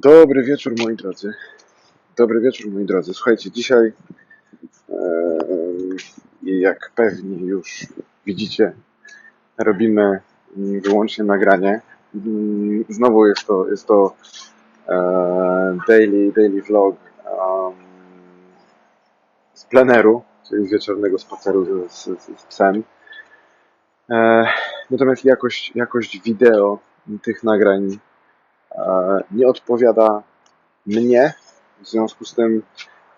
Dobry wieczór moi drodzy. Dobry wieczór moi drodzy. Słuchajcie, dzisiaj e, jak pewnie już widzicie, robimy wyłącznie nagranie. Mm, Znowu jest to, jest to e, daily, daily vlog um, z pleneru, czyli z wieczornego spaceru z, z, z psem. E, natomiast jakość, jakość wideo tych nagrań nie odpowiada mnie, w związku z tym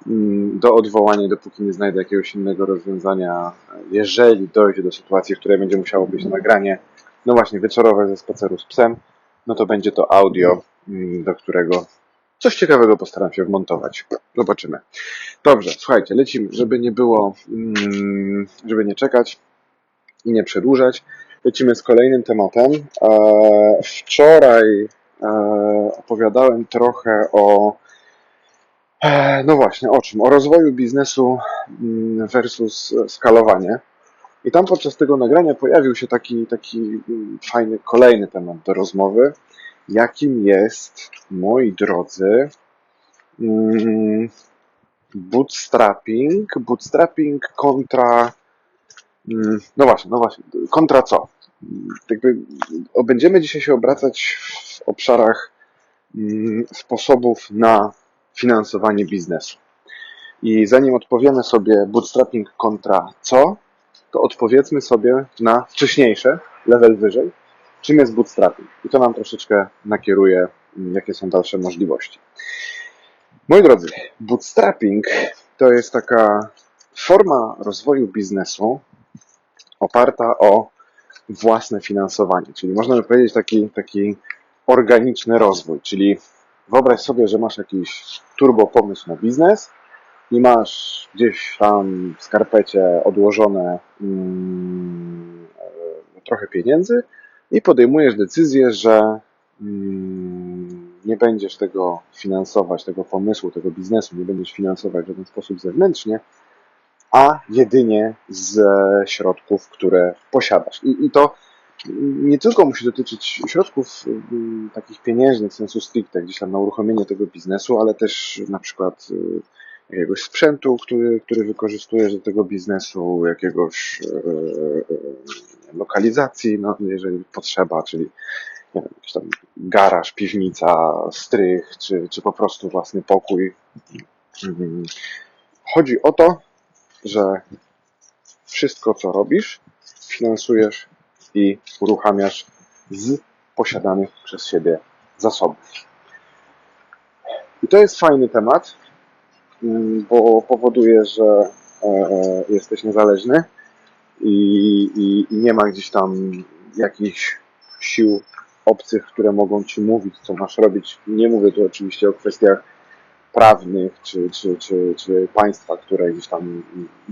mm, do odwołania, dopóki nie znajdę jakiegoś innego rozwiązania, jeżeli dojdzie do sytuacji, w której będzie musiało być nagranie, no właśnie wieczorowe ze spaceru z psem, no to będzie to audio, mm, do którego coś ciekawego postaram się wmontować. Zobaczymy. Dobrze, słuchajcie, lecimy, żeby nie było, mm, żeby nie czekać i nie przedłużać. Lecimy z kolejnym tematem. E, Wczoraj opowiadałem trochę o, e, no właśnie, o czym? O rozwoju biznesu mm, versus skalowanie. I tam podczas tego nagrania pojawił się taki, taki mm, fajny kolejny temat do rozmowy, jakim jest, moi drodzy, mm, bootstrapping, bootstrapping kontra, no właśnie, no właśnie, kontra co? Jakby będziemy dzisiaj się obracać w obszarach mm, sposobów na finansowanie biznesu. I zanim odpowiemy sobie bootstrapping kontra co, to odpowiedzmy sobie na wcześniejsze, level wyżej, czym jest bootstrapping. I to nam troszeczkę nakieruje, mm, jakie są dalsze możliwości. Moi drodzy, bootstrapping to jest taka forma rozwoju biznesu oparta o własne finansowanie, czyli można by powiedzieć taki, taki organiczny rozwój, czyli wyobraź sobie, że masz jakiś turbo pomysł na biznes i masz gdzieś tam w skarpecie odłożone mm, e, trochę pieniędzy i podejmujesz decyzję, że mm, nie będziesz tego finansować, tego pomysłu, tego biznesu, nie będziesz finansować w żaden sposób zewnętrznie, a jedynie ze środków, które posiadasz. I, i to nie tylko musi dotyczyć środków mm, takich pieniężnych, sensu stricte, gdzieś tam na uruchomienie tego biznesu, ale też na przykład y, jakiegoś sprzętu, który, który wykorzystujesz do tego biznesu, jakiegoś e, e, lokalizacji, no, jeżeli potrzeba, czyli nie wiem, jakiś tam garaż, piwnica, strych, czy, czy po prostu własny pokój. Mhm. Chodzi o to, że wszystko, co robisz, finansujesz i uruchamiasz z posiadanych przez siebie zasobów. I to jest fajny temat, mm, bo powoduje, że e, jesteś niezależny i, i, i nie ma gdzieś tam jakichś sił obcych, które mogą ci mówić, co masz robić. Nie mówię tu oczywiście o kwestiach prawnych, czy, czy, czy, czy państwa, które gdzieś tam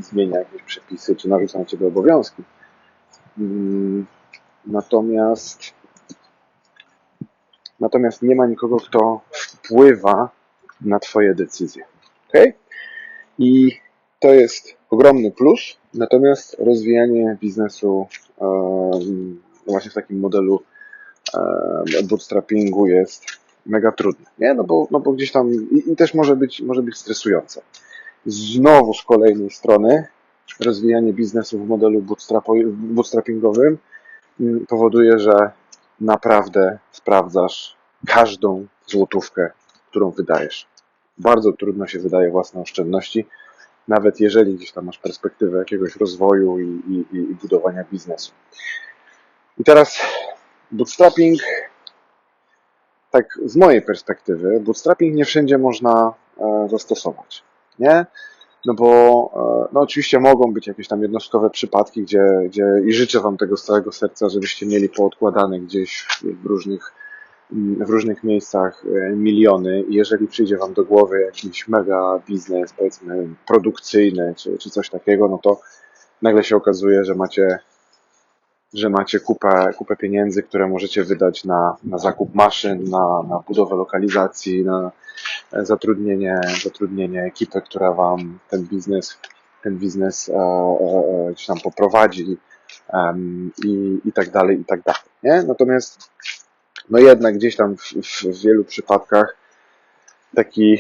zmienia jakieś przepisy, czy narzuca na ciebie obowiązki. Mm, Natomiast natomiast nie ma nikogo, kto wpływa na twoje decyzje. ok? I to jest ogromny plus, natomiast rozwijanie biznesu właśnie w takim modelu bootstrappingu jest mega trudne. Nie? No, bo, no bo gdzieś tam i, i też może być, może być stresujące. Znowu z kolejnej strony rozwijanie biznesu w modelu bootstrappingowym mm, powoduje, że naprawdę sprawdzasz każdą złotówkę, którą wydajesz. Bardzo trudno się wydaje własne oszczędności, nawet jeżeli gdzieś tam masz perspektywę jakiegoś rozwoju i, i, i budowania biznesu. I teraz bootstrapping, tak z mojej perspektywy, bootstrapping nie wszędzie można e, zastosować. Nie? No bo e, no oczywiście mogą być jakieś tam jednostkowe przypadki, gdzie, gdzie i życzę Wam tego z całego serca, żebyście mieli poodkładane gdzieś w różnych, mm, w różnych miejscach e, miliony i jeżeli przyjdzie Wam do głowy jakiś mega biznes, powiedzmy produkcyjny czy, czy coś takiego, no to nagle się okazuje, że macie że macie kupę, kupę pieniędzy, które możecie wydać na, na zakup maszyn, na, na budowę lokalizacji, na e, zatrudnienie, zatrudnienie ekipy, która wam ten biznes, ten biznes e, e, e, gdzieś tam poprowadzi em, i, i tak dalej, i tak dalej. Nie? Natomiast no jednak gdzieś tam w, w wielu przypadkach taki,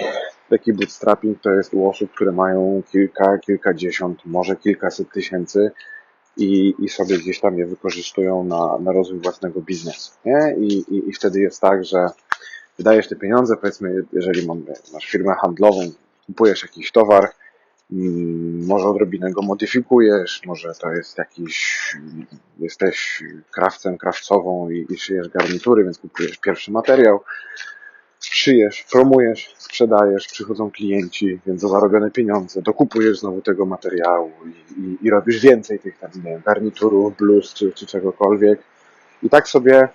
taki bootstrapping to jest u osób, które mają kilka, kilkadziesiąt, może kilkaset tysięcy i, i sobie gdzieś tam je wykorzystują na, na rozwój własnego biznesu. Nie? I, i, I wtedy jest tak, że wydajesz te pieniądze, powiedzmy, jeżeli masz firmę handlową, kupujesz jakiś towar, mm, może odrobinę go modyfikujesz, może to jest jakiś, jesteś krawcem, krawcową i, i szyjesz garnitury, więc kupujesz pierwszy materiał, szyjesz, promujesz, sprzedajesz, przychodzą klienci, więc za zarobione pieniądze dokupujesz znowu tego materiału i, i, i robisz więcej tych tam, nie wiem, garniturów, bluz czy, czy czegokolwiek. I tak sobie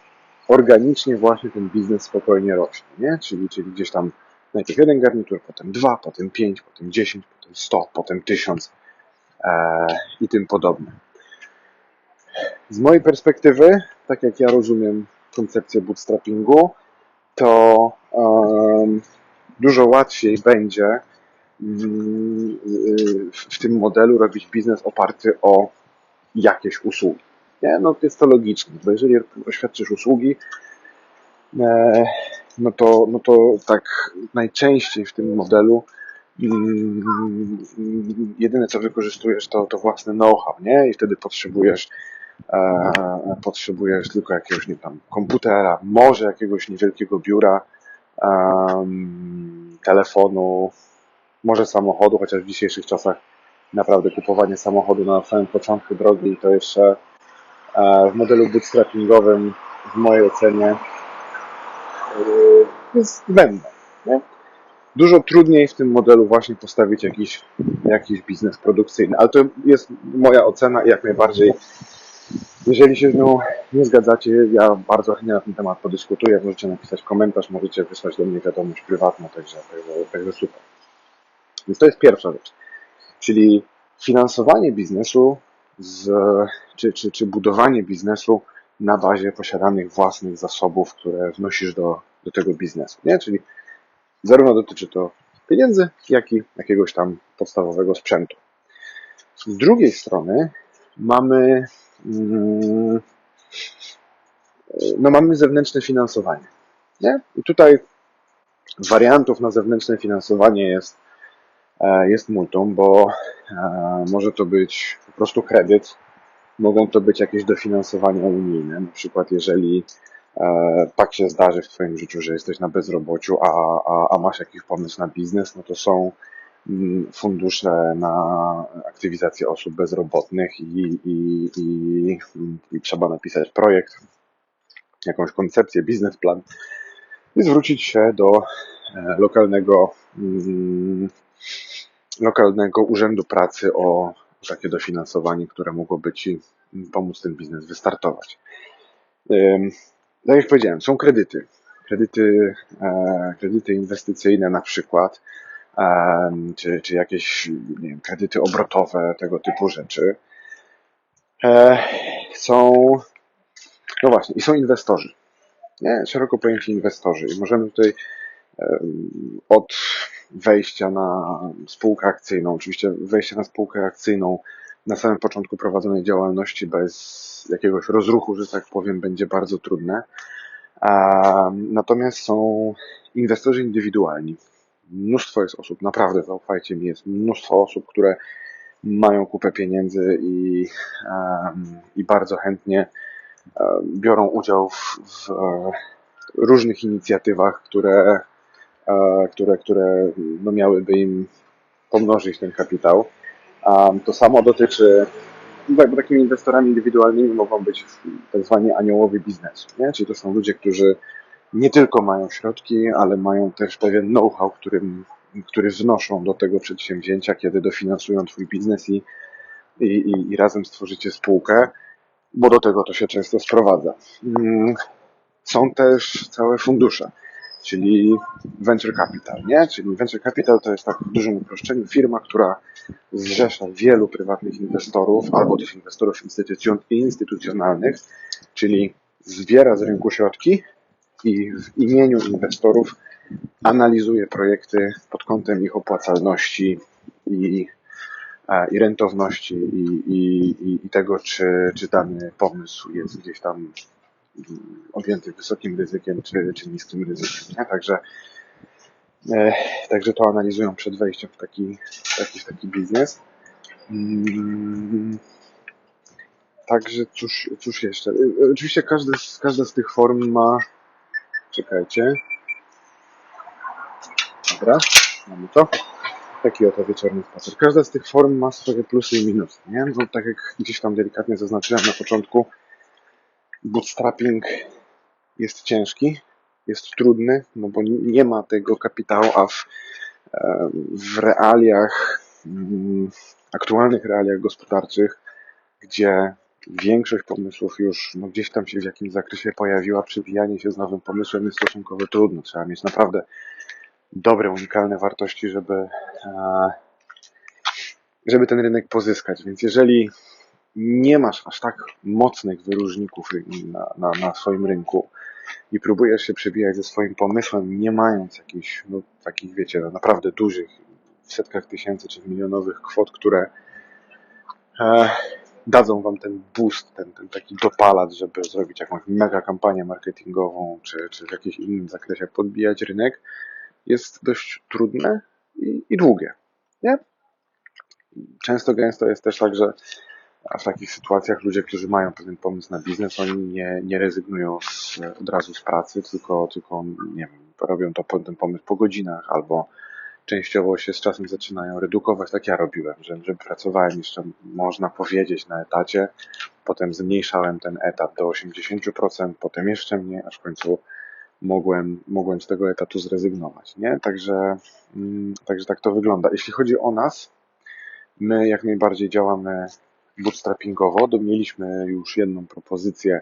organicznie właśnie ten biznes spokojnie rośnie, nie? Czyli, czyli gdzieś tam najpierw jeden garnitur, potem dwa, potem pięć, potem dziesięć, potem sto, potem tysiąc e, i tym podobne. Z mojej perspektywy, tak jak ja rozumiem koncepcję bootstrappingu, to dużo łatwiej będzie mm, w- tym modelu robić biznes oparty o jakieś usługi. Nie? No jest to logiczne, bo jeżeli oświadczysz usługi, e, no to, no to tak najczęściej w tym modelu mm, jedyne co wykorzystujesz to, to własny know-how, nie? I wtedy potrzebujesz e, potrzebujesz tylko jakiegoś nie tam komputera, może jakiegoś niewielkiego biura, em, telefonu, może samochodu, chociaż w dzisiejszych czasach naprawdę kupowanie samochodu na samym początku drogi to jeszcze e, w modelu bootstrappingowym w mojej ocenie e, jest zbędne. Nie? Dużo trudniej w tym modelu właśnie postawić jakiś, jakiś biznes produkcyjny, ale to jest moja ocena i jak najbardziej jeżeli się z nią nie zgadzacie, ja bardzo chętnie na ten temat podyskutuję. Możecie napisać komentarz, możecie wysłać do mnie wiadomość prywatną, także, także, także super. Więc to jest pierwsza rzecz. Czyli finansowanie biznesu z, czy, czy, czy budowanie biznesu na bazie posiadanych własnych zasobów, które wnosisz do, do tego biznesu. Nie? Czyli zarówno dotyczy to pieniędzy, jak i jakiegoś tam podstawowego sprzętu. Z drugiej strony mamy no mamy zewnętrzne finansowanie. Nie? I tutaj wariantów na zewnętrzne finansowanie jest, e, jest multum, bo e, może to być po prostu kredyt, mogą to być jakieś dofinansowania unijne, na przykład jeżeli e, tak się zdarzy w Twoim życiu, że jesteś na bezrobociu, a, a, a masz jakiś pomysł na biznes, no to są mm, fundusze na aktywizację osób bezrobotnych i, i, i, i trzeba napisać projekt, jakąś koncepcję, biznesplan i zwrócić się do e, lokalnego, mm, lokalnego urzędu pracy o takie dofinansowanie, które mogłoby Ci pomóc ten biznes wystartować. Tak jak powiedziałem, są kredyty. Kredyty, e, kredyty inwestycyjne na przykład, czy, czy jakieś nie wiem, kredyty obrotowe, tego typu rzeczy. E, Są, no właśnie, i są inwestorzy. Nie? Szeroko pojęci inwestorzy. I możemy tutaj od wejścia na spółkę akcyjną, oczywiście wejście na spółkę akcyjną na samym początku prowadzonej działalności bez jakiegoś rozruchu, że tak powiem, będzie bardzo trudne. Natomiast są inwestorzy indywidualni. Mnóstwo jest osób, naprawdę zaufajcie mi, jest mnóstwo osób, które mają kupę pieniędzy i, i bardzo chętnie biorą udział w, w e, różnych inicjatywach, które, e, które, które no miałyby im pomnożyć ten kapitał. To samo dotyczy, bo takimi inwestorami indywidualnymi mogą być tak zwani aniołowie biznesu. Nie? Czyli to są ludzie, którzy nie tylko mają środki, ale mają też pewien know-how, którym, który wnoszą do tego przedsięwzięcia, kiedy dofinansują Twój biznes i, i, i, i razem stworzycie spółkę, bo do tego to się często sprowadza. Mm, Są też całe fundusze, czyli venture capital, nie? Czyli venture capital to jest tak w dużym uproszczeniu firma, która zrzesza wielu prywatnych inwestorów albo też inwestorów instytucjon- instytucjonalnych, czyli zbiera z rynku środki i w imieniu inwestorów analizuje projekty pod kątem ich opłacalności i, e, i rentowności i, i, i- tego, czy, czy dany pomysł jest gdzieś tam mm, objęty wysokim ryzykiem, czy, czy niskim ryzykiem. Nie? Także E, Także to analizują przed wejściem w taki, w taki, w taki biznes. Mm, Także cóż, cóż jeszcze? E, e, Oczywiście każde z, każda z tych form ma. Czekajcie. Dobra, mamy to. Taki oto wieczorny spacer. Każda z tych form ma swoje plusy i minusy. Nie? No, tak jak gdzieś tam delikatnie zaznaczyłem na początku, bootstrapping jest ciężki, jest trudny, no bo nie ma tego kapitału, a w, w realiach, mm, aktualnych realiach gospodarczych, gdzie większość pomysłów już no, gdzieś tam się w jakimś zakresie pojawiła, przybijanie się z nowym pomysłem jest stosunkowo trudno. Trzeba mieć naprawdę dobre, unikalne wartości, żeby, żeby ten rynek pozyskać. Więc jeżeli nie masz aż tak mocnych wyróżników na, na, na swoim rynku i próbujesz się przebijać ze swoim pomysłem, nie mając jakichś no, takich, wiecie, no, naprawdę dużych, w setkach tysięcy czy w milionowych kwot, które dadzą wam ten boost, ten, ten taki dopalacz, żeby zrobić jakąś mega kampanię marketingową, czy, czy w jakimś innym zakresie podbijać rynek, jest dość trudne i, i długie. Nie? Często gęsto jest też tak, że w takich sytuacjach ludzie, którzy mają pewien pomysł na biznes, oni nie, nie rezygnują z, od razu z pracy, tylko, tylko nie wiem, robią to ten pomysł po godzinach albo częściowo się z czasem zaczynają redukować, tak ja robiłem, że, że pracowałem jeszcze, można powiedzieć, na etacie, potem zmniejszałem ten etat do 80%, potem jeszcze mniej, aż w końcu mogłem, mogłem z tego etatu zrezygnować, nie? Także, mm, także tak to wygląda. Jeśli chodzi o nas, my jak najbardziej działamy bootstrappingowo. Mieliśmy już jedną propozycję,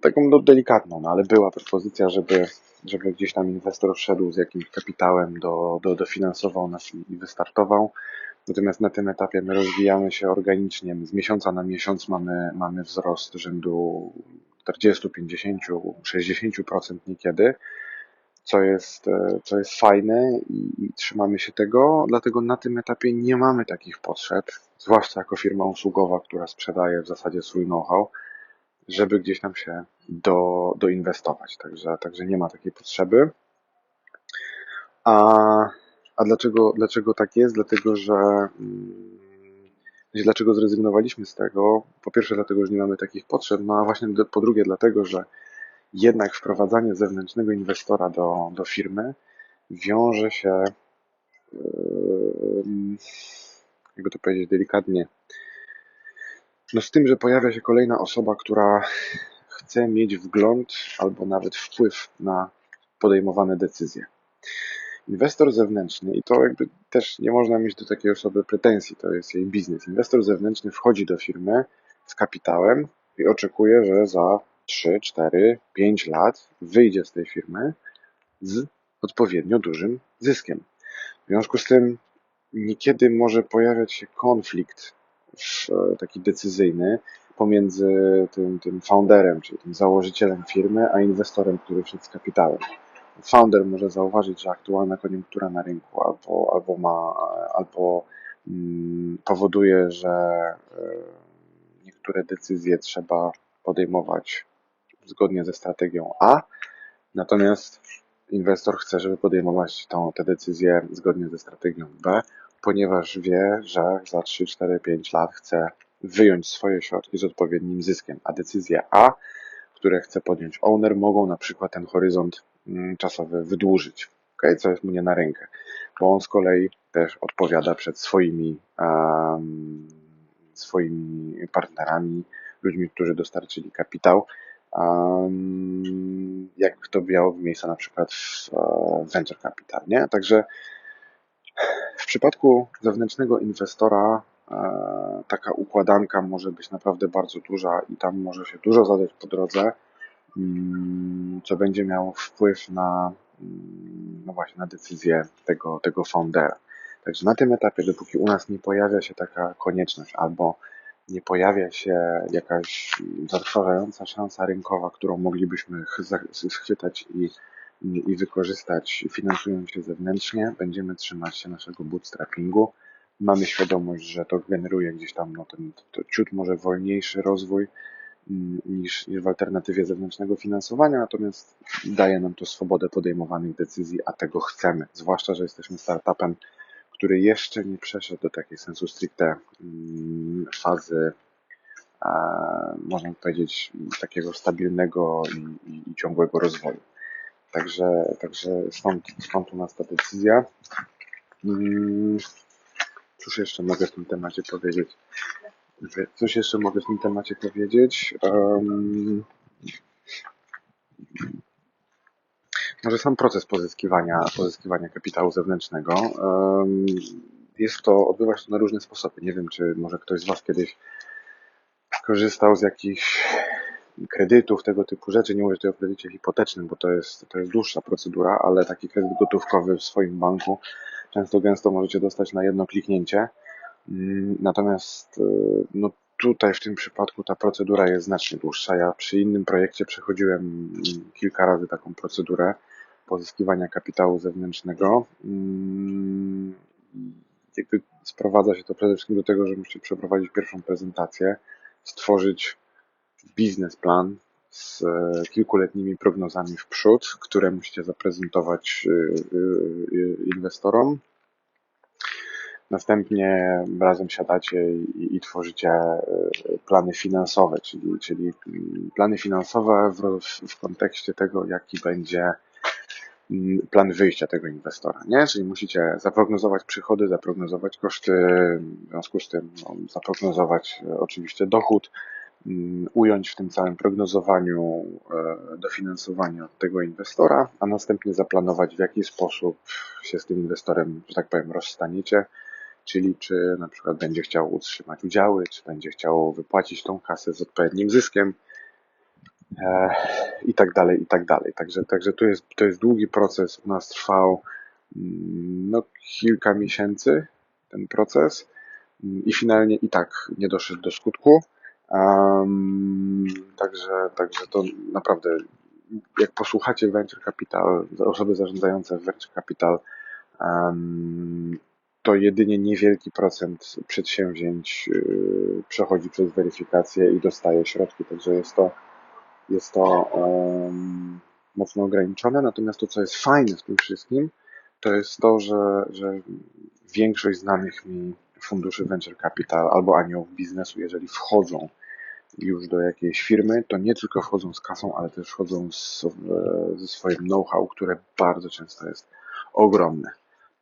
taką no, delikatną, no, ale była propozycja, żeby, żeby gdzieś tam inwestor wszedł z jakimś kapitałem, do, do, dofinansował nas i, i wystartował. Natomiast na tym etapie my rozwijamy się organicznie. Z miesiąca na miesiąc mamy, mamy wzrost rzędu 40, 50, 60% niekiedy co jest, e, co jest fajne i, i trzymamy się tego, dlatego na tym etapie nie mamy takich potrzeb, zwłaszcza jako firma usługowa, która sprzedaje w zasadzie swój know-how, żeby gdzieś tam się do, doinwestować. Także, także nie ma takiej potrzeby. A, a dlaczego, dlaczego tak jest? Dlatego, że mm, dlaczego zrezygnowaliśmy z tego? Po pierwsze, dlatego, że nie mamy takich potrzeb, no a właśnie po drugie, dlatego, że jednak wprowadzanie zewnętrznego inwestora do, do firmy wiąże się, yy, jakby to powiedzieć delikatnie, no z tym, że pojawia się kolejna osoba, która chce mieć wgląd albo nawet wpływ na podejmowane decyzje. Inwestor zewnętrzny, i to jakby też nie można mieć do takiej osoby pretensji, to jest jej biznes. Inwestor zewnętrzny wchodzi do firmy z kapitałem i oczekuje, że za 3, 4, 5 lat wyjdzie z tej firmy z odpowiednio dużym zyskiem. W związku z tym niekiedy może pojawiać się konflikt w- taki decyzyjny pomiędzy tym, tym founderem, czyli tym założycielem firmy, a inwestorem, który wszedł z kapitałem. Founder może zauważyć, że aktualna koniunktura na rynku albo, albo ma, albo mm, powoduje, że e, niektóre decyzje trzeba podejmować zgodnie ze strategią A, natomiast inwestor chce, żeby podejmować tą, te decyzje zgodnie ze strategią B, ponieważ wie, że za 3, 4, 5 lat chce wyjąć swoje środki z odpowiednim zyskiem, a decyzje A, które chce podjąć owner, mogą na przykład ten horyzont mm, czasowy wydłużyć, okay? co jest mu nie na rękę, bo on z kolei też odpowiada przed swoimi, um, swoimi partnerami, ludźmi, którzy dostarczyli kapitał, um, jak to miało miejsce na przykład w e, venture capital, nie? Także w przypadku zewnętrznego inwestora e, taka układanka może być naprawdę bardzo duża i tam może się dużo zadać po drodze, mm, co będzie miało wpływ na, mm, no właśnie, na decyzję tego, tego foundera. Także na tym etapie, dopóki u nas nie pojawia się taka konieczność albo nie pojawia się jakaś zatrważająca szansa rynkowa, którą moglibyśmy schwytać i, i wykorzystać finansując się zewnętrznie, będziemy trzymać się naszego bootstrappingu. Mamy świadomość, że to generuje gdzieś tam no, ten to ciut może wolniejszy rozwój mm, niż, niż w alternatywie zewnętrznego finansowania, natomiast daje nam to swobodę podejmowanych decyzji, a tego chcemy. Zwłaszcza, że jesteśmy startupem, który jeszcze nie przeszedł do takiej sensu stricte mm, fazy, można powiedzieć, takiego stabilnego i, i, i ciągłego rozwoju. Także, także stąd, stąd u nas ta decyzja. Mm, Cóż jeszcze mogę w tym temacie powiedzieć? Coś jeszcze mogę w tym temacie powiedzieć? Może sam proces pozyskiwania, pozyskiwania kapitału zewnętrznego. Jest to, odbywa się to na różne sposoby. Nie wiem, czy może ktoś z Was kiedyś korzystał z jakichś kredytów, tego typu rzeczy. Nie mówię tutaj o kredycie hipotecznym, bo to jest, to jest dłuższa procedura, ale taki kredyt gotówkowy w swoim banku często gęsto możecie dostać na jedno kliknięcie. Mm, Natomiast y, no, tutaj w tym przypadku ta procedura jest znacznie dłuższa. Ja przy innym projekcie przechodziłem mm, kilka razy taką procedurę pozyskiwania kapitału zewnętrznego. Mm, Jakby sprowadza się to przede wszystkim do tego, że musicie przeprowadzić pierwszą prezentację, stworzyć biznesplan z e, kilkuletnimi prognozami w przód, które musicie zaprezentować y, y, inwestorom. Następnie razem siadacie i, i tworzycie plany finansowe, czyli, czyli plany finansowe w, w kontekście tego, jaki będzie mm, plan wyjścia tego inwestora, nie? Czyli musicie zaprognozować przychody, zaprognozować koszty, w związku z tym no, zaprognozować e, oczywiście dochód, ująć w tym całym prognozowaniu e, dofinansowanie od tego inwestora, a następnie zaplanować w jaki sposób się z tym inwestorem, że tak powiem, rozstaniecie, czyli czy na przykład będzie chciał utrzymać udziały, czy będzie chciał wypłacić tą kasę z odpowiednim zyskiem e, i tak dalej, i tak dalej. Także, także to, jest, to jest długi proces, u nas trwał mm, no, kilka miesięcy ten proces mm, i finalnie i tak nie doszedł do skutku. Um, także, także to naprawdę, jak posłuchacie Venture Capital, osoby zarządzające Venture Capital, um, to jedynie niewielki procent przedsięwzięć yy, przechodzi przez weryfikację i dostaje środki, także jest to, jest to um, mocno ograniczone. Natomiast to, co jest fajne w tym wszystkim, to jest to, że, że większość znanych mi funduszy venture capital albo aniołów biznesu, jeżeli wchodzą już do jakiejś firmy, to nie tylko wchodzą z kasą, ale też wchodzą z, ze swoim know-how, które bardzo często jest ogromne.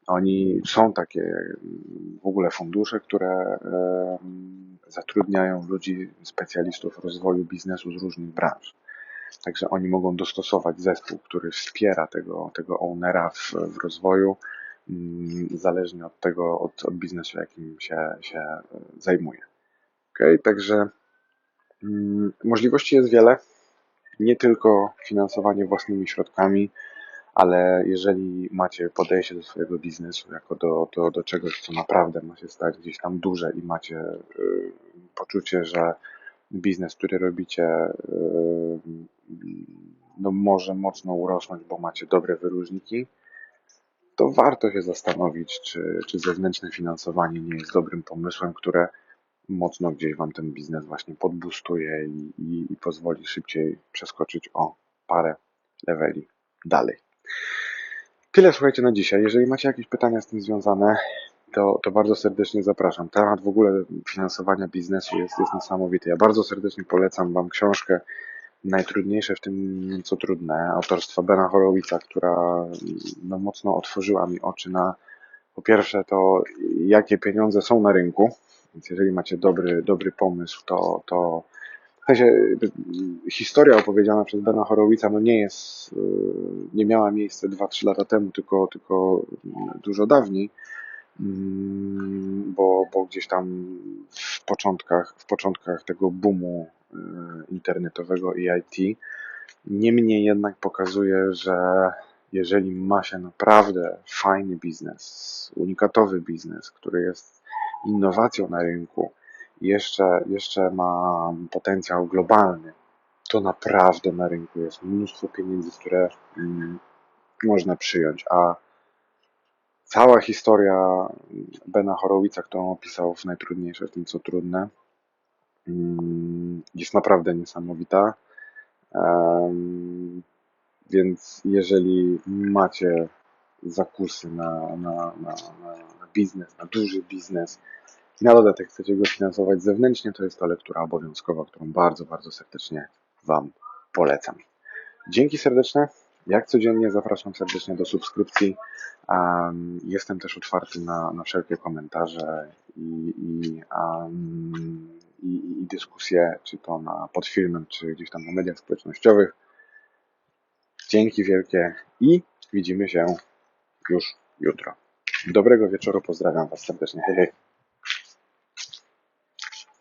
Oni są takie w ogóle fundusze, które em, zatrudniają ludzi, specjalistów rozwoju biznesu z różnych branż. Także oni mogą dostosować zespół, który wspiera tego, tego ownera w, w rozwoju, mm, zależnie od tego, od, od biznesu, jakim się, się e, zajmuje. Okay? Także mm, możliwości jest wiele. Nie tylko finansowanie własnymi środkami, ale jeżeli macie podejście do swojego biznesu jako do, do, do czegoś, co naprawdę ma się stać gdzieś tam duże i macie y, poczucie, że biznes, który robicie, y, no może mocno urosnąć, bo macie dobre wyróżniki, to warto się zastanowić, czy, czy zewnętrzne finansowanie nie jest dobrym pomysłem, które mocno gdzieś Wam ten biznes właśnie podbustuje i, i, i pozwoli szybciej przeskoczyć o parę leveli dalej. Tyle słuchajcie na dzisiaj. Jeżeli macie jakieś pytania z tym związane, to, to bardzo serdecznie zapraszam. Temat w ogóle finansowania biznesu jest, jest niesamowity. Ja bardzo serdecznie polecam Wam książkę Najtrudniejsze w tym, co trudne, autorstwa Bena Horowica, która no, mocno otworzyła mi oczy na po pierwsze to, jakie pieniądze są na rynku, więc jeżeli macie dobry, dobry pomysł, to, to w sensie historia opowiedziana przez Bena Horowica no nie jest, y, nie miała miejsca 2-3 lata temu, tylko, tylko dużo dawniej, mm, bo, bo gdzieś tam w początkach, w początkach tego boomu internetowego i IT. Niemniej jednak pokazuje, że jeżeli ma się naprawdę fajny biznes, unikatowy biznes, który jest innowacją na rynku, jeszcze, jeszcze ma potencjał globalny, to naprawdę na rynku jest mnóstwo pieniędzy, które mm, można przyjąć. A cała historia Bena Horowica, którą opisał w Najtrudniejsze w tym, co trudne, jest naprawdę niesamowita. Więc jeżeli macie zakusy na, na, na, na biznes, na duży biznes i na dodatek chcecie go finansować zewnętrznie, to jest to lektura obowiązkowa, którą bardzo, bardzo serdecznie Wam polecam. Dzięki serdeczne. Jak codziennie zapraszam serdecznie do subskrypcji. Um, jestem też otwarty na, na wszelkie komentarze i, i, um, i, i dyskusje, czy to na, pod filmem, czy gdzieś tam na mediach społecznościowych. Dzięki wielkie i widzimy się już jutro. Dobrego wieczoru, pozdrawiam Was serdecznie. Hej, hej.